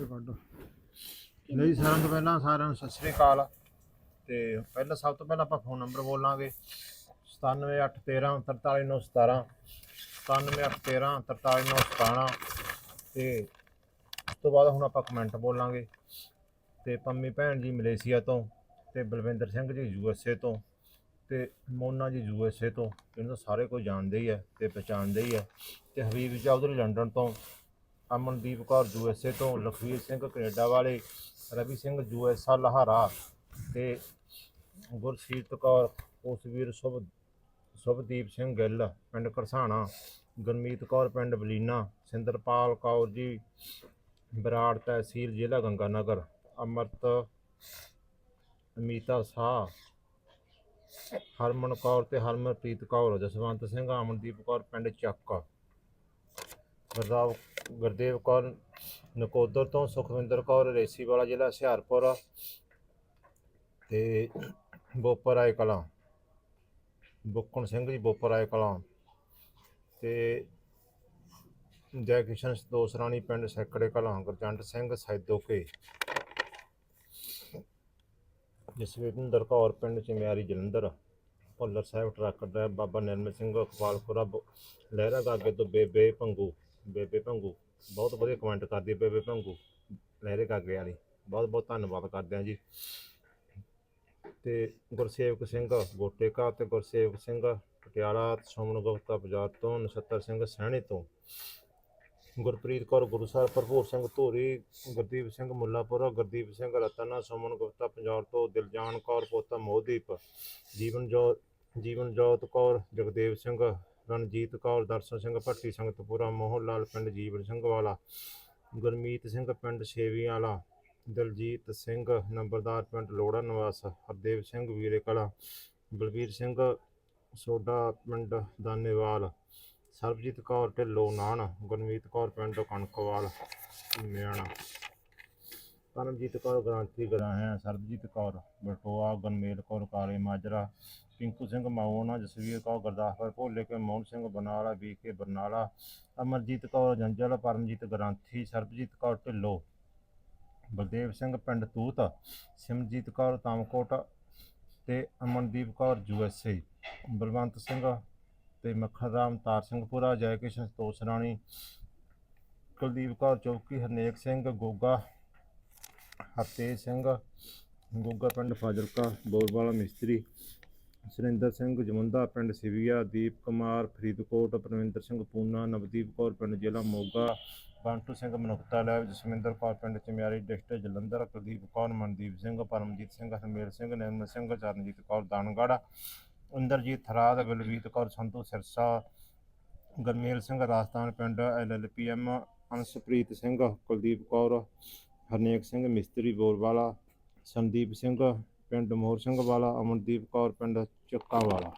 ਤੇ ਕੱਢ। ਲਈ ਸਾਰਿਆਂ ਤੋਂ ਪਹਿਲਾਂ ਸਾਰਿਆਂ ਨੂੰ ਸਤਿ ਸ੍ਰੀ ਅਕਾਲ। ਤੇ ਪਹਿਲਾਂ ਸਭ ਤੋਂ ਪਹਿਲਾਂ ਆਪਾਂ ਫੋਨ ਨੰਬਰ ਬੋਲਾਂਗੇ। 97813 43917 97813 43917 ਤੇ ਉਸ ਤੋਂ ਬਾਅਦ ਹੁਣ ਆਪਾਂ ਕਮੈਂਟ ਬੋਲਾਂਗੇ। ਤੇ ਪੰਮੀ ਭੈਣ ਜੀ ਮਲੇਸ਼ੀਆ ਤੋਂ ਤੇ ਬਲਵਿੰਦਰ ਸਿੰਘ ਜੀ ਯੂ ਐੱਸ ਏ ਤੋਂ ਤੇ ਮੋਨਾ ਜੀ ਯੂ ਐੱਸ ਏ ਤੋਂ। ਇਹਨਾਂ ਨੂੰ ਸਾਰੇ ਕੋਈ ਜਾਣਦੇ ਹੀ ਹੈ ਤੇ ਪਛਾਣਦੇ ਹੀ ਹੈ ਤੇ ਹਬੀਬ ਚੌਧਰੀ ਲੰਡਨ ਤੋਂ। ਅਮਨਦੀਪ ਕੌਰ ਯੂਐਸਏ ਤੋਂ, ਲਖਵੀਰ ਸਿੰਘ ਕੈਨੇਡਾ ਵਾਲੇ, ਰਵੀ ਸਿੰਘ ਯੂਐਸਆ ਲਹਾਰਾ ਤੇ ਗੁਰਸੀਰਤ ਕੌਰ, ਉਸਵੀਰ ਸੁਭ, ਸੁਭਦੀਪ ਸਿੰਘ ਗਿੱਲ ਪਿੰਡ ਕਰਸਾਣਾ ਗੁਰਮੀਤ ਕੌਰ ਪਿੰਡ ਬਲੀਨਾ, ਸਿੰਦਰਪਾਲ ਕੌਰ ਜੀ ਬਰਾੜ ਤਹਿਸੀਲ ਜ਼ਿਲ੍ਹਾ ਗੰਗਾਨਗਰ, ਅਮਰਤ, ਅਮੀਤਾ ਸਾਹ, ਹਰਮਨ ਕੌਰ ਤੇ ਹਰਮਨਪ੍ਰੀਤ ਕੌਰ, ਜਸਵੰਤ ਸਿੰਘ, ਅਮਨਦੀਪ ਕੌਰ ਪਿੰਡ ਚੱਕ ਗੁਰਦਾਵ ਗੁਰਦੇਵ ਕੌਰ ਨਕੋਦਰ ਤੋਂ, ਸੁਖਵਿੰਦਰ ਕੌਰ ਰੇਸੀ ਵਾਲਾ ਜ਼ਿਲ੍ਹਾ ਹੁਸ਼ਿਆਰਪੁਰ ਤੇ ਬੋਪਰ ਆਏ ਕਲਾਂ। ਬੁੱਕਣ ਸਿੰਘ ਜੀ, ਬੋਪਰ ਆਏ ਕਲਾਂ ਤੇ ਜੈ ਕਿਸ਼ਨ ਦੋਸਰਾਣੀ ਪਿੰਡ ਸੈਕੜੇ ਕਲਾਂ, ਗੁਰਜੰਟ ਸਿੰਘ ਸੈਦੋਕੇ। ਜਸਵਿੰਦਰ ਕੌਰ ਪਿੰਡ ਚਮਿਆਰੀ ਜਲੰਧਰ, ਭੁੱਲਰ ਸਾਹਿਬ ਟਰੱਕ ਡਰਾਈਵਰ ਬਾਬਾ ਨਿਰਮਲ ਸਿੰਘ ਖਵਾਲਪੁਰਾ ਬ- ਲਹਿਰਾ ਗਾਗੇ ਤੋਂ ਬੇਬੇ ਭੰਗੂ ਬੇਬੇ ਭੰਗੂ। ਬਹੁਤ ਵਧੀਆ ਕਮੈਂਟ ਕਰਦੀ ਹੈ ਬੇਬੇ ਭੰਗੂ, ਲਹਿਰੇ ਗਾਗੇ ਵਾਲੀ। ਬਹੁਤ ਬਹੁਤ ਧੰਨਵਾਦ ਕਰਦੇ ਹਾਂ ਜੀ। ਤੇ ਗੁਰਸੇਵਕ ਸਿੰਘ ਗੋਟੇਕਾ ਤੇ ਗੁਰਸੇਵਕ ਸਿੰਘ, ਪਟਿਆਲਾ, ਸੋਮਨ ਗੁਪਤਾ ਬਾਜ਼ਾਰ ਤੋਂ ਨਛੱਤਰ ਸਿੰਘ ਸਹਿਣੀ ਤੋਂ। ਗੁਰਪ੍ਰੀਤ ਕੌਰ ਗੁਰੂਸਰ ਭਰਪੂਰ ਸਿੰਘ ਧੂਰੀ, ਗੁਰਦੀਪ ਸਿੰਘ ਮੁੱਲਾਪੁਰ, ਗੁਰਦੀਪ ਸਿੰਘ ਰਤਨਾ, ਸੁਮਨ ਗੁਪਤਾ ਪੰਜਾਬ ਤੋਂ ਦਿਲਜਾਨ ਕੌਰ, ਪੋਤਾ ਮੋਹਦੀਪ ਜੀਵਨ ਜੋਤ ਜੀਵਨ ਜੋਤ ਕੌਰ, ਜਗਦੇਵ ਸਿੰਘ ਰਣਜੀਤ ਕੌਰ, ਦਰਸ਼ਨ ਸਿੰਘ ਭੱਟੀ, ਸੰਗਤਪੁਰਾ ਮੋਹਨ ਲਾਲ ਪਿੰਡ, ਜੀਵਨ ਸਿੰਘ ਵਾਲਾ, ਗੁਰਮੀਤ ਸਿੰਘ ਪਿੰਡ, ਛੇਵੀਂ ਵਾਲਾ ਦਲਜੀਤ ਸਿੰਘ ਨੰਬਰਦਾਰ ਪਿੰਡ ਲੋੜਾ ਨਿਵਾਸ, ਹਰਦੇਵ ਸਿੰਘ ਵੀਰੇ ਕਲਾ, ਬਲਵੀਰ ਸਿੰਘ ਸੋਡਾ ਪਿੰਡ, ਦਾਨੇਵਾਲ, ਸਰਬਜੀਤ ਕੌਰ ਢਿੱਲੋਂ ਨਾਨ ਗੁਰਮੀਤ ਕੌਰ ਪਿੰਡ, ਕਣਕਵਾਲ ਮਿਆਣਾ ਪਰਮਜੀਤ ਕੌਰ ਗ੍ਰਾਂਤੀ ਗਰਾਇਆ ਸਰਬਜੀਤ ਕੌਰ ਬਟੋਆ, ਗਨਮੇਲ ਕੌਰ, ਕਾਲੇ ਮਾਜਰਾ, ਪਿੰਕੂ ਸਿੰਘ ਮਾਉਣਾ, ਜਸਵੀਰ ਕੌਰ, ਗੁਰਦਾਸਪੁਰ ਭੋਲੇ ਕੇ ਮੋਹਨ ਸਿੰਘ ਬਰਨਾਲਾ ਵੀ ਕੇ ਬਰਨਾਲਾ, ਅਮਰਜੀਤ ਕੌਰ ਜੰਜਲ, ਪਰਮਜੀਤ ਗ੍ਰਾਂਥੀ, ਸਰਬਜੀਤ ਕੌਰ ਢਿੱਲੋਂ, ਬਲਦੇਵ ਸਿੰਘ ਪਿੰਡ ਤੂਤ, ਸਿਮਰਜੀਤ ਕੌਰ ਤਾਮਕੋਟ ਤੇ Amandeep Kaur U S A, Balwant Singh ਤੇ ਮੱਖਣ ਰਾਮ ਤਾਰ ਸਿੰਘਪੁਰਾ ਜੈ ਕਿਸ਼ਨ ਸੰਤੋਸ਼ ਰਾਣੀ ਕੁਲਦੀਪ ਕੌਰ ਚੌਕੀ, ਹਰਨੇਕ ਸਿੰਘ ਗੋਗਾ ਹਰਤੇਜ ਸਿੰਘ ਗੋਗਾ ਪਿੰਡ ਫਾਜ਼ਿਲਕਾ ਬੋਰਵਾਲਾ ਮਿਸਤਰੀ, ਸੁਰਿੰਦਰ ਸਿੰਘ ਜਮੁੰਦਾ ਪਿੰਡ ਸਿਵੀਆ, ਦੀਪ ਕੁਮਾਰ, ਫਰੀਦਕੋਟ ਪਰਵਿੰਦਰ ਸਿੰਘ ਪੂਨਾ, ਨਵਦੀਪ ਕੌਰ ਪਿੰਡ ਜ਼ਿਲ੍ਹਾ ਮੋਗਾ, ਬੰਟੂ ਸਿੰਘ ਮਨੁੱਖਤਾ ਲੈਬ, ਜਸਵਿੰਦਰ ਕੌਰ ਪਿੰਡ ਚਮਿਆਰੀ ਡਿਸਟ੍ਰਿਕਟ ਜਲੰਧਰ ਕੁਲਦੀਪ ਕੌਰ, ਮਨਦੀਪ ਸਿੰਘ, ਪਰਮਜੀਤ ਸਿੰਘ, ਹਰਮੇਲ ਸਿੰਘ, ਨਿਰਮਲ ਸਿੰਘ, ਚਰਨਜੀਤ ਕੌਰ, ਦਾਨਗੜ੍ਹ, ਇੰਦਰਜੀਤ ਥਰਾਦ ਬਲਵੀਤ ਕੌਰ, ਸੰਧੂ ਸਿਰਸਾ, ਗਰਮੇਲ ਸਿੰਘ, ਰਾਜਸਥਾਨ ਪਿੰਡ, ਐਲਐਲਪੀਐਮ ਅੰਸ਼ਪ੍ਰੀਤ ਸਿੰਘ, ਕੁਲਦੀਪ ਕੌਰ ਹਰਨੇਕ ਸਿੰਘ, ਮਿਸਤਰੀ ਬੋਰਵਾਲਾ ਸੰਦੀਪ ਸਿੰਘ, ਪਿੰਡ ਮੋਹਰ ਸਿੰਘ ਵਾਲਾ, ਅਮਨਦੀਪ ਕੌਰ, ਪਿੰਡ ਚੱਕਾ ਵਾਲਾ।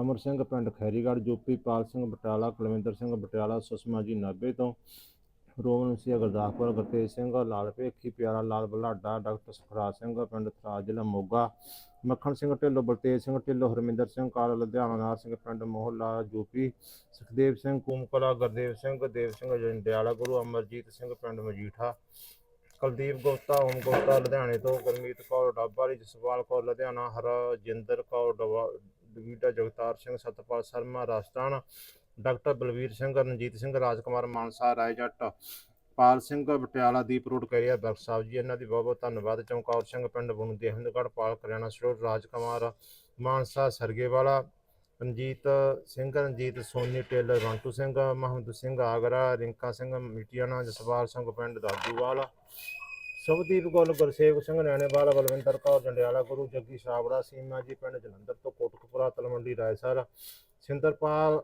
ਅਮਰ ਸਿੰਘ, ਪਿੰਡ ਖੈਰੀਗੜ੍ਹ ਯੂਪੀ ਪਾਲ ਸਿੰਘ, ਬਟਾਲਾ, ਕੁਲਵਿੰਦਰ ਸਿੰਘ, ਬਟਾਲਾ, ਸੁਸ਼ਮਾ ਜੀ ਨਾਭੇ ਤੋਂ। ਰੋਮਨ ਸਿੰਘ ਗੁਰਦਾਸਪੁਰ, ਗੁਰਤੇਜ ਸਿੰਘ, ਲਾਲ ਭੇਖੀ, ਪਿਆਰਾ ਲਾਲ ਬਲਾਡਾ, ਡਾਕਟਰ ਸੁਖਰਾਜ ਸਿੰਘ, ਪਿੰਡ ਥਰਾਜ, ਜ਼ਿਲ੍ਹਾ ਮੋਗਾ, ਮੱਖਣ ਸਿੰਘ, ਢਿੱਲੋਂ, ਬਲਤੇਜ ਸਿੰਘ, ਢਿੱਲੋਂ, ਹਰਮਿੰਦਰ ਸਿੰਘ, ਕਾਲ ਲੁਧਿਆਣਾ, ਨਾਰ ਸਿੰਘ, ਪਿੰਡ ਮੋਹਲਾ, ਯੂਪੀ, ਸੁਖਦੇਵ ਸਿੰਘ, ਕੂਮਕਲਾ, ਗੁਰਦੇਵ ਸਿੰਘ ਦੇਵ ਸਿੰਘ, ਜੰਡਿਆਲਾ, ਗੁਰੂ ਅਮਰਜੀਤ ਸਿੰਘ, ਪਿੰਡ ਮਜੀਠਾ, ਕੁਲਦੀਪ ਗੁਪਤਾ, ਓਮ ਗੁਪਤਾ, ਲੁਧਿਆਣੇ ਤੋਂ ਗੁਰਮੀਤ ਕੌਰ ਡੱਬਾਲੀ ਜਸਪਾਲ ਕੌਰ, ਲੁਧਿਆਣਾ, ਹਰਜਿੰਦਰ ਕੌਰ, ਡਵਾ- ਡਵੀਟਾ ਜਗਤਾਰ ਸਿੰਘ, ਸਤਪਾਲ ਸ਼ਰਮਾ, ਰਾਜਸਥਾਨ ਡਾਕਟਰ ਬਲਵੀਰ ਸਿੰਘ, ਰਣਜੀਤ ਸਿੰਘ, ਰਾਜਕੁਮਾਰ ਮਾਨਸਾ ਰਾਏ ਜੱਟ ਪਾਲ ਸਿੰਘ, ਪਟਿਆਲਾ, ਦੀਪ ਰੋਡ, ਕੈਰੀਆ ਬਰਕ ਸਾਹਿਬ ਜੀ, ਇਹਨਾਂ ਦੀ ਬਹੁਤ ਬਹੁਤ ਧੰਨਵਾਦ। ਚਮਕੌਰ ਸਿੰਘ ਪਿੰਡ ਬੁਣ ਦੇ ਪਾਲ ਕਰਿਆਣਾ ਸਟੋਰ ਰਾਜਕੁਮਾਰ ਮਾਨਸਾ, ਸਰਗੇਵਾਲਾ, ਰਣਜੀਤ ਸਿੰਘ, ਰਣਜੀਤ ਸੋਨੀ, ਟੇਲਰ ਬੰਟੂ ਸਿੰਘ, ਮਹਮਦ ਸਿੰਘ ਆਗਰਾ, ਰਿੰਕਾ ਸਿੰਘ, ਮਿਟਿਆਣਾ ਜਸਵਾਲ ਸਿੰਘ ਪਿੰਡ ਦਾਦੂਵਾਲ ਸੁਭਦੀਪ ਗੁੱਲ ਗੁਰਸੇਵ ਸਿੰਘ, ਨੈਣੇਵਾਲ, ਬਲਵਿੰਦਰ ਕੌਰ, ਜੰਡਿਆਲਾ ਗੁਰੂ, ਜੱਗੀ ਸਾਬੜਾ ਸੀਮਾ ਜੀ, ਪਿੰਡ ਜਲੰਧਰ ਤੋਂ ਕੋਟਕਪੁਰਾ, ਤਲਵੰਡੀ, ਰਾਏਸਰ, ਸਿੰਦਰਪਾਲ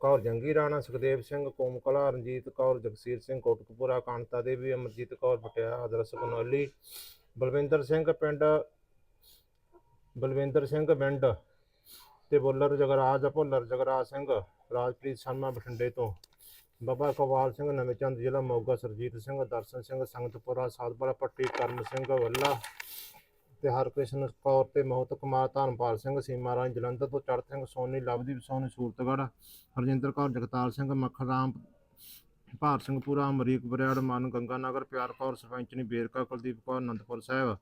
ਕੌਰ ਜੰਗੀ, ਰਾਣਾ ਸੁਖਦੇਵ ਸਿੰਘ ਕੋਮਕਲਾ ਰਣਜੀਤ ਕੌਰ, ਜਗਸੀਰ ਸਿੰਘ, ਕੋਟਕਪੁਰਾ, ਕਾਂਤਾ ਦੇਵੀ, ਅਮਰਜੀਤ ਕੌਰ ਪਟਿਆਲਾ ਅਦਰਸ ਕਨੌਲੀ ਬਲਵਿੰਦਰ ਸਿੰਘ, ਪਿੰਡ ਬਲਵਿੰਦਰ ਸਿੰਘ ਪਿੰਡ ਤੇ ਬੁੱਲਰ ਜਗਰਾਜ, ਭੁੱਲਰ ਜਗਰਾਜ ਸਿੰਘ, ਰਾਜਪ੍ਰੀਤ ਸ਼ਰਮਾ, ਬਠਿੰਡੇ ਤੋਂ। ਬਾਬਾ ਕਵਾਲ ਸਿੰਘ, ਨਵੇਂਚੰਦ ਜ਼ਿਲ੍ਹਾ ਮੋਗਾ, ਸਰਜੀਤ ਸਿੰਘ, ਦਰਸ਼ਨ ਸਿੰਘ, ਸੰਗਤਪੁਰਾ ਸਾਧਪੁਰਾ ਪੱਟੀ ਕਰਮ ਸਿੰਘ, ਵੱਲਾ ਤੇ ਹਰਕ੍ਰਿਸ਼ਨ ਕੌਰ ਤੇ ਮੋਹਤ ਕੁਮਾਰ ਧਰਮਪਾਲ ਸਿੰਘ, ਸੀਮਾ ਰਾਣੀ, ਜਲੰਧਰ ਤੋਂ ਚੜ੍ਹ ਸਿੰਘ, ਸੋਨੀ ਲਵਦੀਪ, ਸੋਨੀ ਸੂਰਤਗੜ੍ਹ, ਹਰਜਿੰਦਰ ਕੌਰ, ਜਗਤਾਰ ਸਿੰਘ ਮੱਖਣ ਰਾਮ ਭਾਰ ਸਿੰਘ ਪੂਰਾ, ਅਮਰੀਕ ਬਰਿਆੜ, ਮਨ ਗੰਗਾ ਨਗਰ ਪਿਆਰ ਕੌਰ, ਸਰਪੰਚਨੀ ਬੇਰਕਾ, ਕੁਲਦੀਪ ਕੌਰ, ਅਨੰਦਪੁਰ ਸਾਹਿਬ,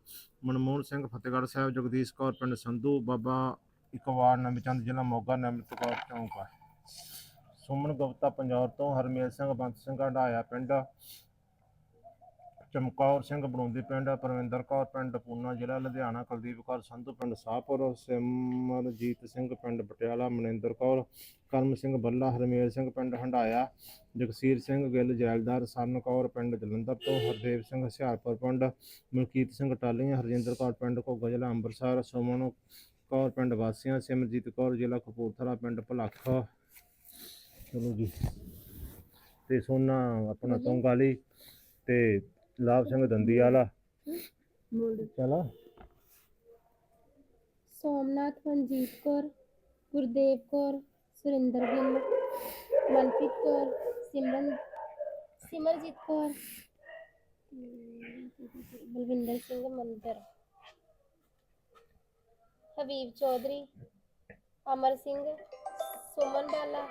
ਮਨਮੋਹਨ ਸਿੰਘ, ਫਤਿਹਗੜ੍ਹ ਸਾਹਿਬ, ਜਗਦੀਸ਼ ਕੌਰ, ਪਿੰਡ ਸੰਧੂ, ਬਾਬਾ ਇਕਵਾਰ ਨਵਚੰਦ ਜ਼ਿਲ੍ਹਾ ਮੋਗਾ ਨਿਮਰਤ ਕੌਰ ਚੌਂਕਾ ਸੁਮਨ ਗੁਪਤਾ ਪੰਜਾਬ ਤੋਂ, ਹਰਮੇਲ ਸਿੰਘ, ਬੰਤ ਸਿੰਘ ਹੰਡਾਇਆ ਪਿੰਡ ਚਮਕੌਰ ਸਿੰਘ ਬੜੂੰਦੀ ਪਿੰਡ ਪਰਵਿੰਦਰ ਕੌਰ ਪਿੰਡ ਪੂਨਾ ਜ਼ਿਲ੍ਹਾ ਲੁਧਿਆਣਾ ਕੁਲਦੀਪ ਕੌਰ ਸੰਧੂ ਪਿੰਡ ਸਾਹਪੁਰ ਸਿਮਰਜੀਤ ਸਿੰਘ ਪਿੰਡ ਪਟਿਆਲਾ ਮਨਿੰਦਰ ਕੌਰ ਕਰਮ ਸਿੰਘ ਬੱਲਾ ਹਰਮੇਲ ਸਿੰਘ ਪਿੰਡ ਹੰਡਾਇਆ ਜਗਸੀਰ ਸਿੰਘ ਗਿੱਲ ਜੈਲਦਾਰ ਸਰਨ ਕੌਰ ਪਿੰਡ ਜਲੰਧਰ ਤੋਂ ਹਰਦੇਵ ਸਿੰਘ ਹੁਸ਼ਿਆਰਪੁਰ ਪਿੰਡ ਮਲਕੀਤ ਸਿੰਘ ਟਾਲੀਆਂ ਹਰਜਿੰਦਰ ਕੌਰ ਪਿੰਡ ਘੋਗਾ ਜ਼ਿਲ੍ਹਾ ਅੰਮ੍ਰਿਤਸਰ ਸੁਮਨ ਕੌਰ ਪਿੰਡ ਵਾਸੀਆਂ ਸਿਮਰਜੀਤ ਕੌਰ ਜ਼ਿਲ੍ਹਾ ਕਪੂਰਥਲਾ ਪਿੰਡ ਭਲੱਖ। ਚਲੋ ਜੀ। ਤੇ ਸੋਨਾ ਆਪਣਾ ਤੋਂਗਾਲੀ ਤੇ ਲਾਭ ਸਿੰਘ ਦੰਦੀ ਵਾਲਾ ਚਲਾ। ਸੋਮਨਾਥ ਮਨਜੀਤ ਕੌਰ ਗੁਰਦੇਵ ਕੌਰ ਸੁਰਿੰਦਰ ਗਿੱਲ ਮਨਪ੍ਰੀਤ ਕੌਰ ਸਿਮਰਨ ਸਿਮਰਜੀਤ ਕੌਰ ਬਲਵਿੰਦਰ ਸਿੰਘ ਮੰਦਰ। ਹਬੀਬ ਚੌਧਰੀ ਅਮਰ ਸਿੰਘ ਸੁਮਨ ਬਾਲਾ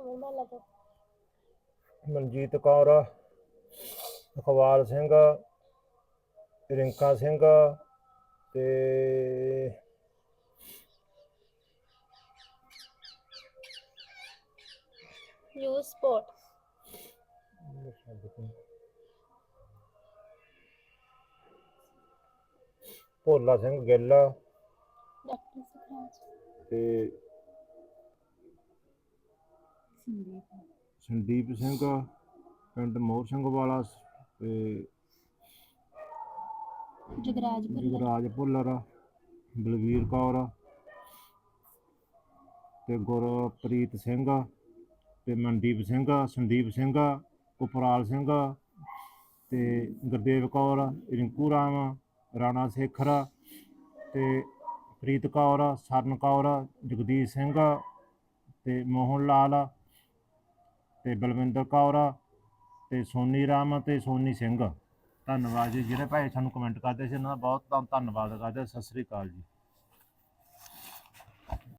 ਤੋਂ ਮਨਜੀਤ ਕੌਰ ਅਖਵਾਲ ਸਿੰਘ ਰਿੰਕਾ ਸਿੰਘ ਤੇ you support Bhola Singh Gill doctor Sukhraj ਤੇ ਸੰਦੀਪ ਸਿੰਘ ਪਿੰਡ ਮੋਹਰ ਸਿੰਘ ਵਾਲਾ ਤੇ ਜਗਰਾਜ ਭੁੱਲਰ। ਜਗਰਾਜ ਭੁੱਲਰ ਬਲਵੀਰ ਕੌਰ ਤੇ ਗੁਰਪ੍ਰੀਤ ਸਿੰਘ ਤੇ ਮਨਦੀਪ ਸਿੰਘ ਸੰਦੀਪ ਸਿੰਘ ਉਪਰਾਲ ਸਿੰਘ ਤੇ ਗੁਰਦੇਵ ਕੌਰ ਰਿੰਕੂ ਰਾਮ ਰਾਣਾ ਸੇਖਰ ਤੇ ਪ੍ਰੀਤ ਕੌਰ ਸਰਨ ਕੌਰ ਜਗਦੀਸ਼ ਸਿੰਘ ਤੇ ਮੋਹਨ ਲਾਲ ਤੇ ਬਲਵਿੰਦਰ ਕੌਰ, ਤੇ ਸੋਨੀ ਰਾਮ ਤੇ ਸੋਨੀ ਸਿੰਘ। ਧੰਨਵਾਦ ਜੀ। ਜਿਹੜੇ ਭਾਈ ਸਾਨੂੰ ਕਮੈਂਟ ਕਰਦੇ ਸੀ, ਉਹਨਾਂ ਦਾ ਬਹੁਤ ਧੰਨ- ਧੰਨਵਾਦ ਕਰਦੇ ਸਤਿ ਸ੍ਰੀ ਅਕਾਲ ਜੀ।